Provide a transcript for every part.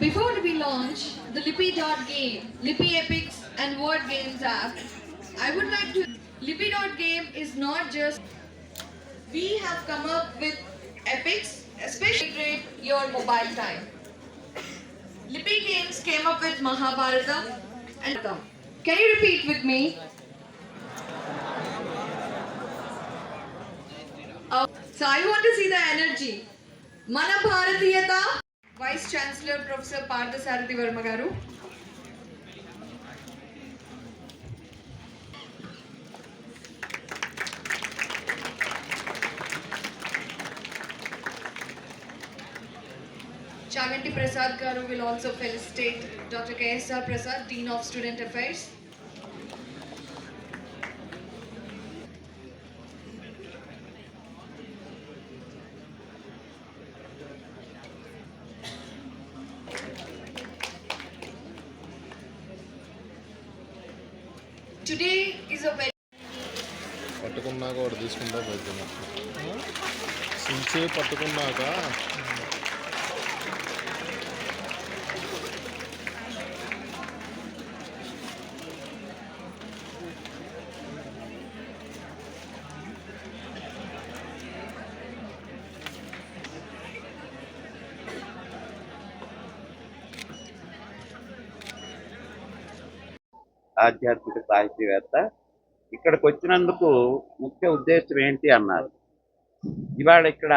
Before we launch the Lippy.game, Lippy Epics and Word Games app, I would like to... Lippy.game is not just... We have come up with epics, especially great your mobile time. Lippy Games came up with Mahabharata and... Can you repeat with me? Uh, so I want to see the energy. Mana Bharatiyata. Vice chancellor professor Parthasarathi Varma గారు. చాగంటి ప్రసాద్ గారు will also felicitate doctor KSR Prasad dean of student affairs today is a very పట్టుకున్నాక ఒకటి తీసుకుంటా పోతున్నా సించే పట్టుకున్నాక ఆధ్యాత్మిక సాహితీవేత్త ఇక్కడికి వచ్చినందుకు ముఖ్య ఉద్దేశం ఏంటి అన్నారు. ఇవాళ ఇక్కడ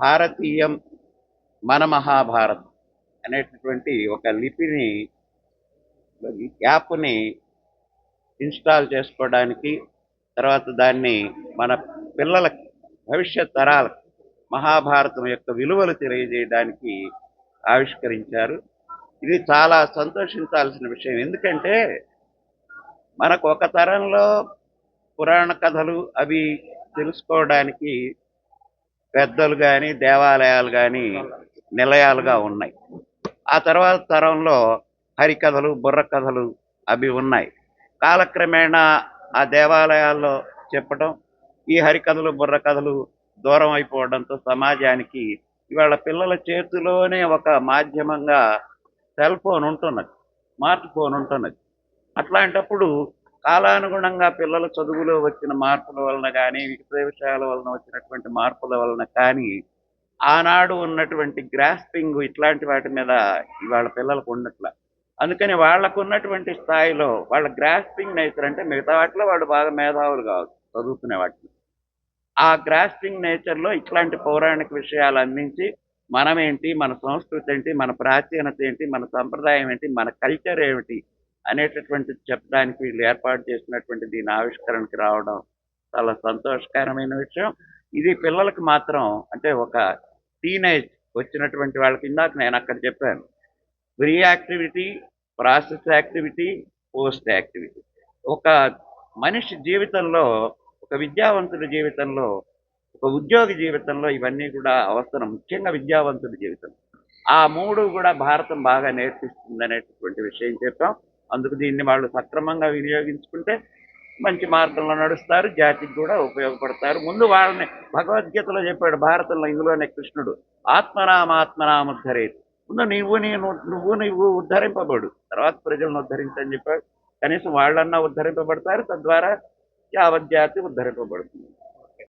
భారతీయం మన మహాభారత్ అనేటటువంటి ఒక లిపిని యాప్ని ఇన్స్టాల్ చేసుకోవడానికి తర్వాత దాన్ని మన పిల్లలకి భవిష్యత్ తరాలకు మహాభారతం యొక్క విలువలు తెలియజేయడానికి ఆవిష్కరించారు. ఇది చాలా సంతోషించాల్సిన విషయం. ఎందుకంటే మనకు ఒక తరంలో పురాణ కథలు అవి తెలుసుకోవడానికి పెద్దలు కానీ దేవాలయాలు కానీ నిలయాలుగా ఉన్నాయి. ఆ తర్వాత తరంలో హరికథలు బుర్ర కథలు అవి ఉన్నాయి. కాలక్రమేణా ఆ దేవాలయాల్లో చెప్పడం ఈ హరికథలు బుర్ర కథలు దూరం అయిపోవడంతో సమాజానికి ఇవాళ పిల్లల చేతిలోనే ఒక మాధ్యమంగా సెల్ ఫోన్ ఉంటున్నది స్మార్ట్ ఫోన్ ఉంటున్నది. అట్లాంటప్పుడు కాలానుగుణంగా పిల్లల చదువులో వచ్చిన మార్పుల వలన కానీ వికృత విషయాల వలన వచ్చినటువంటి మార్పుల వలన కానీ ఆనాడు ఉన్నటువంటి గ్రాస్పింగ్ ఇట్లాంటి వాటి మీద ఇవాళ పిల్లలకు ఉండట్ల. అందుకని వాళ్ళకు ఉన్నటువంటి స్థాయిలో వాళ్ళ గ్రాస్పింగ్ నేచర్ అంటే మిగతా వాటిలో వాళ్ళు బాగా మేధావులు కావచ్చు చదువుకునే వాటిని ఆ గ్రాస్పింగ్ నేచర్లో ఇట్లాంటి పౌరాణిక విషయాలు అందించి మనమేంటి? మన సంస్కృతి ఏంటి మన ప్రాచీనత ఏంటి మన సంప్రదాయం ఏంటి మన కల్చర్ ఏమిటి అనేటటువంటి చెప్పడానికి వీళ్ళు ఏర్పాటు చేసినటువంటి దీని ఆవిష్కరణకి రావడం చాలా సంతోషకరమైన విషయం. ఇది పిల్లలకు మాత్రం అంటే ఒక టీనేజ్ వచ్చినటువంటి వాళ్ళకి ఇందాక నేను అక్కడ చెప్పాను. Pre activity process activity post activity. ఒక మనిషి జీవితంలో ఒక విద్యావంతుడి జీవితంలో ఉద్యోగి జీవితంలో ఇవన్నీ కూడా అవసరం. ముఖ్యంగా విద్యావంతుడి జీవితం. ఆ మూడు కూడా భారతం బాగా నేర్పిస్తుంది విషయం చెప్పాం. అందుకు దీన్ని వాళ్ళు సక్రమంగా వినియోగించుకుంటే మంచి మార్గంలో నడుస్తారు. జాతికి కూడా ఉపయోగపడతారు. ముందు వాళ్ళని భగవద్గీతలో చెప్పాడు భారతంలో ఇందులోనే కృష్ణుడు. ఆత్మనామాత్మనాముద్ధరేది ముందు నువ్వు నేను నువ్వు నువ్వు ఉద్ధరింపబడు. తర్వాత ప్రజలను ఉద్ధరించని చెప్పాడు. కనీసం వాళ్ళన్నా ఉద్ధరింపబడతారు. తద్వారా యావత్ జాతి ఉద్ధరింపబడుతుంది.